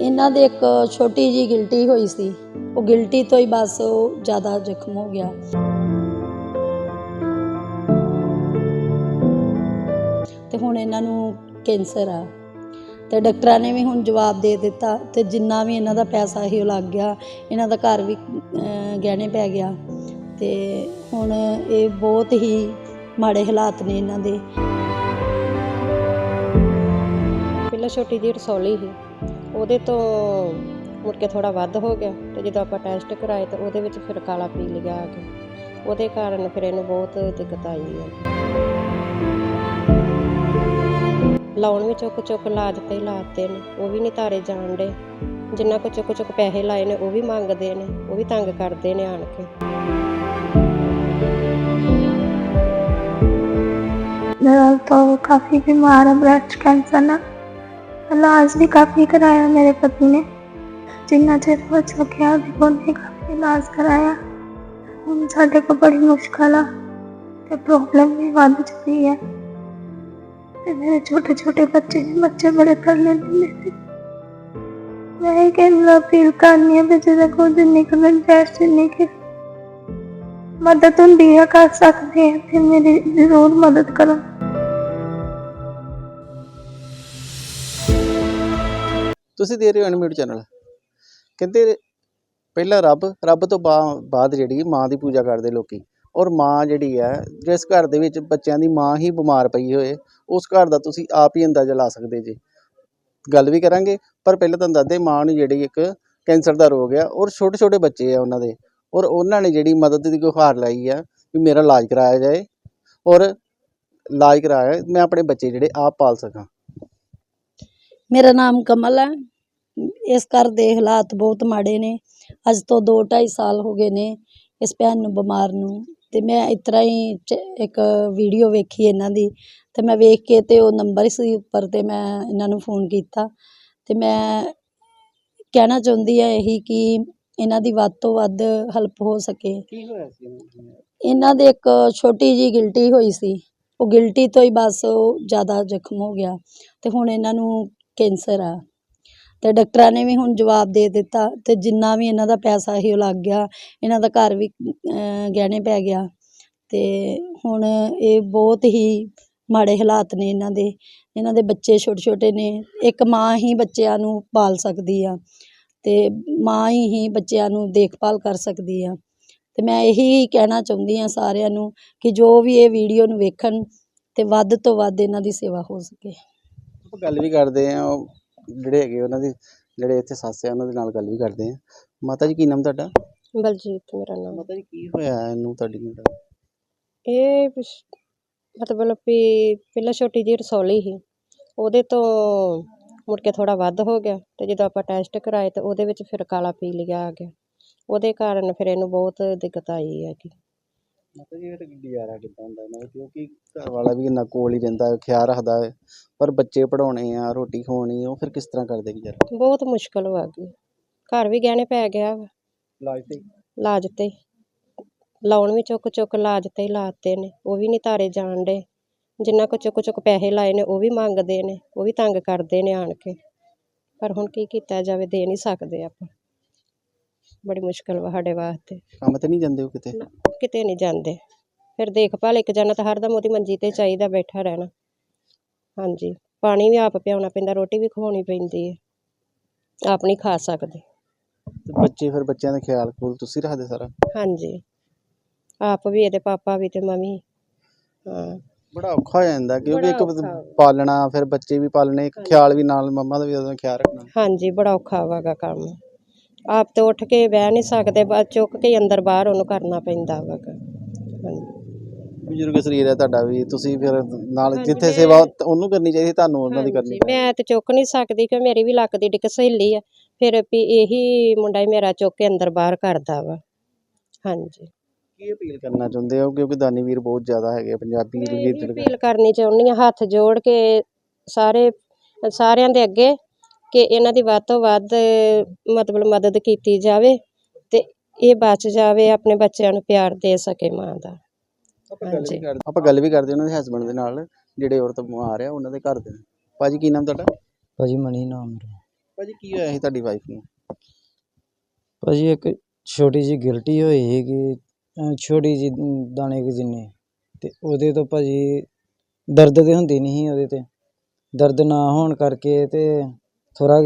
ਇਹਨਾਂ ਦੇ ਇੱਕ ਛੋਟੀ ਜੀ ਗਿਲਟੀ ਹੋਈ ਸੀ। ਉਹ ਗਿਲਟੀ ਤੋਂ ਹੀ ਬਸ ਉਹ ਜ਼ਿਆਦਾ ਜ਼ਖਮ ਹੋ ਗਿਆ। ਤੇ ਹੁਣ ਇਹਨਾਂ ਨੂੰ ਕੈਂਸਰ ਆ। ਤੇ ਡਾਕਟਰਾਂ ਨੇ ਵੀ ਹੁਣ ਜਵਾਬ ਦੇ ਦਿੱਤਾ ਤੇ ਜਿੰਨਾ ਵੀ ਇਹਨਾਂ ਦਾ ਪੈਸਾ ਹੀ ਉਹ ਲੱਗ ਗਿਆ। ਇਹਨਾਂ ਦਾ ਘਰ ਵੀ ਗਹਿਣੇ ਪੈ ਗਿਆ। ਤੇ ਹੁਣ ਇਹ ਬਹੁਤ ਹੀ ਮਾੜੇ ਹਾਲਾਤ ਨੇ ਇਹਨਾਂ ਦੇ। ਪਹਿਲਾਂ ਛੋਟੀ ਜਿਹੀ ਰਸੌਲੀ ਸੀ। ਉਹਦੇ ਤੋਂ ਮੁੜ ਕੇ ਥੋੜਾ ਵੱਧ ਹੋ ਗਿਆ ਤੇ ਜਦੋਂ ਆਪਾਂ ਟੈਸਟ ਕਰਾਏ ਤਾਂ ਉਹਦੇ ਵਿੱਚ ਫਿਰ ਕਾਲਾ ਪੀ ਲਿਆ ਆ ਕੇ। ਉਹਦੇ ਕਾਰਨ ਫਿਰ ਇਹਨੂੰ ਬਹੁਤ ਦਿੱਕਤ ਆਈ ਹੈ ਲਾਉਣ ਵਿੱਚ ਚੁੱਕ ਚੁੱਕ ਲਾ ਦਿੱਤੇ ਲਾਤੇ ਨੇ। ਉਹ ਵੀ ਨਹੀਂ ਤਾਰੇ ਜਾਣ ਦੇ ਜਿੰਨਾ ਕੋ ਚੁੱਕ ਚੁੱਕ ਪੈਸੇ ਲਾਏ ਨੇ, ਉਹ ਵੀ ਮੰਗਦੇ ਨੇ। ਉਹ ਵੀ ਤੰਗ ਕਰਦੇ ਨੇ ਆਣ ਕੇ। ਮੈਂ ਤਾਂ ਕਾਫੀ ਬਿਮਾਰ ਹਾਂ ਬ੍ਰੈਸਟ ਕੈਂਸਰ ਨਾਲ। अल्लाह आज भी काफ़ी कराया मेरे पति ने। जिन्ना चेर वो चौकिया देखो ने काफ़ी इलाज कराया। हम साढ़े को बड़ी मुश्किल आ तो प्रॉब्लम भी वध चुकी है। तो मेरे छोटे छोटे बच्चे बच्चे बड़े तरले लेते मैं एक अपील करनी है बेचे देखो जिन्नी कर बेस्ट जिन्नी मदद होंगी है, कर सकते हैं, फिर मेरी ज़रूर मदद करो। ਤੁਸੀਂ ਦੇ ਰਹੇ ਹੋ ਅਨਮਿਊਟ ਚੈਨਲ ਕਹਿੰਦੇ ਪਹਿਲਾਂ ਰੱਬ ਰੱਬ ਤੋਂ ਬਾ- ਬਾਅਦ ਜਿਹੜੀ ਮਾਂ ਦੀ ਪੂਜਾ ਕਰਦੇ ਲੋਕੀ। ਔਰ ਮਾਂ ਜਿਹੜੀ ਹੈ, ਜਿਸ ਘਰ ਦੇ ਵਿੱਚ ਬੱਚਿਆਂ ਦੀ ਮਾਂ ਹੀ ਬਿਮਾਰ ਪਈ ਹੋਏ, ਉਸ ਘਰ ਦਾ ਤੁਸੀਂ ਆਪ ਹੀ ਅੰਦਾਜ਼ਾ ਲਾ ਸਕਦੇ ਜੀ। ਗੱਲ ਵੀ ਕਰਾਂਗੇ, ਪਰ ਪਹਿਲਾਂ ਤਾਂ ਦੱਸਦੇ, ਮਾਂ ਨੂੰ ਜਿਹੜੀ ਇੱਕ ਕੈਂਸਰ ਦਾ ਰੋਗ ਹੈ ਔਰ ਛੋਟੇ ਛੋਟੇ ਬੱਚੇ ਆ ਉਹਨਾਂ ਦੇ। ਔਰ ਉਹਨਾਂ ਨੇ ਜਿਹੜੀ ਮਦਦ ਦੀ ਗੁਹਾਰ ਲਾਈ ਆ, ਵੀ ਮੇਰਾ ਇਲਾਜ ਕਰਾਇਆ ਜਾਏ, ਔਰ ਇਲਾਜ ਕਰਾਇਆ, ਮੈਂ ਆਪਣੇ ਬੱਚੇ ਜਿਹੜੇ ਆਪ ਪਾਲ ਸਕਾਂ। ਮੇਰਾ ਨਾਮ ਕਮਲ ਹੈ ਇਸ ਘਰ ਦੇ ਹਾਲਾਤ ਬਹੁਤ ਮਾੜੇ ਨੇ। ਅੱਜ ਤੋਂ 2.5 ਸਾਲ ਹੋ ਗਏ ਨੇ ਇਸ ਭੈਣ ਨੂੰ ਬਿਮਾਰ ਨੂੰ ਤੇ ਮੈਂ ਇਸ ਤਰ੍ਹਾਂ ਹੀ ਇੱਕ ਵੀਡੀਓ ਵੇਖੀ ਇਹਨਾਂ ਦੀ ਤੇ ਮੈਂ ਵੇਖ ਕੇ ਤੇ ਉਹ ਨੰਬਰ ਸੀ ਉੱਪਰ ਤੇ ਮੈਂ ਇਹਨਾਂ ਨੂੰ ਫੋਨ ਕੀਤਾ ਤੇ ਮੈਂ ਕਹਿਣਾ ਚਾਹੁੰਦੀ ਹਾਂ ਇਹੀ ਕਿ ਇਹਨਾਂ ਦੀ ਵੱਧ ਤੋਂ ਵੱਧ ਹੈਲਪ ਹੋ ਸਕੇ। ਕੀ ਹੋਇਆ ਸੀ ਇਹਨਾਂ ਦੇ ਇੱਕ ਛੋਟੀ ਜੀ ਗਿਲਟੀ ਹੋਈ ਸੀ। ਉਹ ਗਿਲਟੀ ਤੋਂ ਹੀ ਬਸ ਉਹ ਜ਼ਿਆਦਾ ਜ਼ਖਮ ਹੋ ਗਿਆ ਤੇ ਹੁਣ ਇਹਨਾਂ ਨੂੰ ਕੈਂਸਰ ਆ। ਤੇ ਡਾਕਟਰਾਂ ਨੇ ਵੀ ਹੁਣ ਜਵਾਬ ਦੇ ਦਿੱਤਾ ਤੇ ਜਿੰਨਾ ਵੀ ਇਹਨਾਂ ਦਾ ਪੈਸਾ ਸੀ ਉਹ ਲੱਗ ਗਿਆ, ਇਹਨਾਂ ਦਾ ਘਰ ਵੀ ਗਹਿਣੇ ਪੈ ਗਿਆ ਤੇ ਹੁਣ ਇਹ ਬਹੁਤ ਹੀ ਮਾੜੇ ਹਾਲਾਤ ਨੇ ਇਹਨਾਂ ਦੇ ਇਹਨਾਂ ਦੇ ਬੱਚੇ ਛੋਟੇ ਛੋਟੇ ਨੇ, ਇੱਕ ਮਾਂ ਹੀ ਬੱਚਿਆਂ ਨੂੰ ਪਾਲ ਸਕਦੀ ਆ ਤੇ ਮਾਂ ਹੀ ਹੀ ਬੱਚਿਆਂ ਨੂੰ ਦੇਖਭਾਲ ਕਰ ਸਕਦੀ ਆ। ਤੇ ਮੈਂ ਇਹੀ ਕਹਿਣਾ ਚਾਹੁੰਦੀ ਹਾਂ ਸਾਰਿਆਂ ਨੂੰ ਕਿ ਜੋ ਵੀ ਇਹ ਵੀਡੀਓ ਨੂੰ ਵੇਖਣ ਤੇ ਵੱਧ ਤੋਂ ਵੱਧ ਇਹਨਾਂ ਦੀ ਸੇਵਾ ਹੋ ਸਕੇ। ਆਪਾਂ ਗੱਲ ਵੀ ਕਰਦੇ ਆ ਜਿਹੜੇ ਹੈਗੇ ਉਹਨਾਂ ਦੀ ਜਿਹੜੇ ਇੱਥੇ ਸੱਸ ਆ ਉਹਨਾਂ ਦੇ ਨਾਲ ਗੱਲ ਵੀ ਕਰਦੇ ਆ। ਮਾਤਾ ਜੀ ਕੀ ਨਾਮ ਤੁਹਾਡਾ? ਬਲਜੀਤ ਮੇਰਾ ਨਾਮ। ਮਾਤਾ ਜੀ ਕੀ ਹੋਇਆ ਇਹਨੂੰ ਤੁਹਾਡੀ ਨੂੰ ਇਹ ਪਿਛ- ਮਤਲਬ ਵੀ ਪਹਿਲਾਂ ਛੋਟੀ ਜਿਹੀ ਰਸੌਲੀ ਸੀ। ਉਹਦੇ ਤੋਂ ਮੁੜ ਕੇ ਥੋੜਾ ਵੱਧ ਹੋ ਗਿਆ ਤੇ ਜਦੋਂ ਆਪਾਂ ਟੈਸਟ ਕਰਾਏ ਤਾਂ ਉਹਦੇ ਵਿੱਚ ਫਿਰ ਕਾਲਾ ਪੀਲ ਗਿਆ ਆ ਗਿਆ। ਉਹਦੇ ਕਾਰਨ ਫਿਰ ਇਹਨੂੰ ਬਹੁਤ ਦਿੱਕਤ ਆਈ ਹੈ ਕਿ ਮਾਤਾ ਜੀ ਫਿਰ ਗੁਜ਼ਾਰਾ ਕਿੱਦਾਂ ਹੁੰਦਾ ਇਹਨਾਂ ਦਾ ਕਿਉਂਕਿ ਘਰ ਵਾਲਾ ਵੀ ਇੰਨਾ ਕੋਲ ਹੀ ਰਹਿੰਦਾ ਹੈ ਖਿਆਲ ਰੱਖਦਾ ਹੈ ਪਰ ਬੱਚੇ ਪੜਾਉਣੇ ਆ ਰੋਟੀ ਖਵਾਉਣੀ ਉਹ ਫਿਰ ਕਿਸ ਤਰ੍ਹਾਂ ਕਰਦੇ ਗੁਜ਼ਾਰਾ? ਬਹੁਤ ਮੁਸ਼ਕਲ ਹੋ ਗਈ ਘਰ ਵੀ ਗਹਿਣੇ ਪੈ ਗਿਆ ਵਾ। ਇਲਾਜ ਤੇ ਲਾਜ ਤੇ ਲਾਉਣ ਵੀ ਚੁੱਕ ਚੁੱਕ ਲਾਜ ਤੇ ਹੀ ਲਾਤੇ ਨੇ ਉਹ ਵੀ ਨਹੀਂ ਤਾਰੇ ਜਾਣ ਦੇ ਜਿੰਨਾ ਕੁ ਚੁੱਕ ਚੁੱਕ ਪੈਸੇ ਲਾਏ ਨੇ ਉਹ ਵੀ ਮੰਗਦੇ ਨੇ ਉਹ ਵੀ ਤੰਗ ਕਰਦੇ ਨੇ ਆਣ ਕੇ। ਪਰ ਹੁਣ ਕੀ ਕੀਤਾ ਜਾਵੇ ਦੇ ਨਹੀਂ ਸਕਦੇ ਆਪਾਂ। ਬੜੀ ਮੁਸ਼ਕਲ ਵਾ ਸਾਡੇ ਵਾਸਤੇ। ਕੰਮ ਤੇ ਨਹੀਂ ਜਾਂਦੇ ਉਹ ਕਿਤੇ? ਕਿਤੇ ਨਹੀਂ ਜਾਂਦੇ। ਫਿਰ ਦੇਖਭਾਲ ਇੱਕ ਜਣਾ ਤਾਂ ਹਰਦਮ ਉਹਦੀ ਮੰਜੀ ਤੇ ਚਾਹੀਦਾ ਬੈਠਾ ਰਹਿਣਾ। ਹਾਂਜੀ ਪਾਣੀ ਵੀ ਆਪ ਪਿਆਉਣਾ ਪੈਂਦਾ ਰੋਟੀ ਵੀ ਖਵਾਉਣੀ ਪੈਂਦੀ ਹੈ। ਆਪ ਨਹੀਂ ਖਾ ਸਕਦੇ। ਤੇ ਬੱਚੇ ਫਿਰ ਬੱਚਿਆਂ ਦਾ ਖਿਆਲ ਖੂਲ ਤੁਸੀਂ ਰੱਖਦੇ ਸਾਰਾ? ਹਾਂਜੀ ਆਪ ਵੀ ਇਹਦੇ ਪਾਪਾ ਵੀ ਤੇ ਮੰਮੀ। ਹਾਂ। ਬੜਾ ਔਖਾ ਹੋ ਜਾਂਦਾ ਕਿਉਂਕਿ ਬੜਾ ਇੱਕ ਔਖਾ। ਪਾਲਣਾ ਫਿਰ ਬੱਚੇ ਵੀ ਪਾਲਣੇ ਇੱਕ ਖਿਆਲ ਵੀ ਨਾਲ ਮੰਮਾ ਦਾ ਵੀ ਉਹਦਾ ਖਿਆਲ ਰੱਖਣਾ। ਹਾਂਜੀ ਬੜਾ ਔਖਾ ਵਾਗਾ ਕੰਮ। ਆਪ ਤੇ ਉੱਠ ਕੇ ਬਹਿ ਨਹੀਂ ਸਕਦੇ ਬਸ ਚੁੱਕ ਕੇ ਹੀ ਅੰਦਰ ਬਾਹਰ ਉਹਨੂੰ ਕਰਨਾ ਪੈਂਦਾ ਹਾਂਜੀ। ਬਜ਼ੁਰਗ ਸਰੀਰ ਹੈ ਤੁਹਾਡਾ ਵੀ ਤੁਸੀਂ ਫਿਰ ਨਾਲ ਹਾਂਜੀ, ਜਿੱਥੇ ਮੈਂ- ਸੇਵਾ ਉਹਨੂੰ ਕਰਨੀ ਚਾਹੀਦੀ ਤੁਹਾਨੂੰ ਉਹਨਾਂ ਦੀ ਕਰਨੀ ਹਾਂਜੀ, ਮੈਂ ਤੇ ਚੁੱਕ ਨਹੀਂ ਸਕਦੀ ਕਿ ਮੇਰੀ ਵੀ ਲੱਕ ਦੀ ਡਿੱਕ ਸਹੇਲੀ ਆ। ਫਿਰ ਵੀ ਇਹੀ ਮੁੰਡਾ ਹੀ ਮੇਰਾ ਚੁੱਕ ਕੇ ਅੰਦਰ ਬਾਹਰ ਕਰਦਾ ਵਾ। ਹਾਂਜੀ। ਕੀ ਅਪੀਲ ਕਰਨਾ ਚਾਹੁੰਦੇ ਹੋ? ਕਿਉਂਕਿ ਦਾਨੀ ਵੀਰ ਬਹੁਤ ਜ਼ਿਆਦਾ ਹੈਗੇ ਆ ਪੰਜਾਬੀ ਮੈਂ ਅਪੀਲ ਕਰਨੀ ਚਾਹੁੰਦੀ ਹਾਂ ਹੱਥ ਜੋੜ ਕੇ ਸਾਰੇ ਸਾਰਿਆਂ ਦੇ ਅੱਗੇ ਕਿ ਇਹਨਾਂ ਦੀ ਵੱਧ ਤੋਂ ਵੱਧ ਮਤਲਬ ਮਦਦ ਕੀਤੀ ਜਾਵੇ ਤੇ ਇਹ ਬਚ ਜਾਵੇ ਆਪਣੇ ਬੱਚਿਆਂ ਨੂੰ ਪਿਆਰ ਦੇ ਸਕੇ ਮਾਂ ਦਾ। ਆਪਾਂ ਗੱਲ ਹਾਂਜੀ। ਵੀ ਕਰਦੇ ਆਪਾਂ ਗੱਲ ਵੀ ਕਰਦੇ ਉਹਨਾਂ ਦੇ ਹਸਬੰਡ ਦੇ ਨਾਲ ਜਿਹੜੇ ਔਰਤ ਬਿਮਾਰ ਆ ਉਹਨਾਂ ਦੇ ਘਰ ਦੇ। ਭਾਜੀ ਕੀ ਨਾਮ ਤੁਹਾਡਾ? ਭਾਜੀ ਮਣੀ ਨਾਮ ਮੇਰਾ। ਭਾਜੀ ਕੀ ਹੋਇਆ ਸੀ ਤੁਹਾਡੀ ਵਾਈਫ ਨੂੰ? ਭਾਜੀ ਇੱਕ ਛੋਟੀ ਜੀ ਗਿਲਟੀ ਹੋਈ ਅਹ ਛੋਟੀ ਜੀ ਦਾਣੇ ਕੁ ਜਿੰਨੀ ਤੇ ਉਹਦੇ ਤੋਂ ਭਾਜੀ ਦਰਦ ਤੇ ਹੁੰਦੀ ਨਹੀਂ ਸੀ ਉਹਦੇ ਤੇ। ਦਰਦ ਨਾ ਹੋਣ ਕਰਕੇ ਤੇ ਥੋੜ੍ਹਾ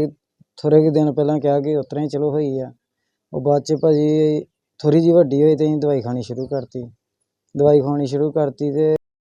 ਥੋੜ੍ਹੇ ਕੁ ਦਿਨ ਪਹਿਲਾਂ ਕਿਹਾ ਕਿ ਉਸ ਤਰ੍ਹਾਂ ਹੀ ਚਲੋ ਹੋਈ ਆ। ਉਹ ਬਾਅਦ ਚ ਭਾਅ ਜੀ ਥੋੜ੍ਹੀ ਜਿਹੀ ਵੱਡੀ ਹੋਈ ਤੇ ਅਸੀਂ ਦਵਾਈ ਖਾਣੀ ਸ਼ੁਰੂ ਕਰਤੀ। ਦਵਾਈ ਖਵਾਉਣੀ ਸ਼ੁਰੂ ਕਰਤੀ ਅਤੇ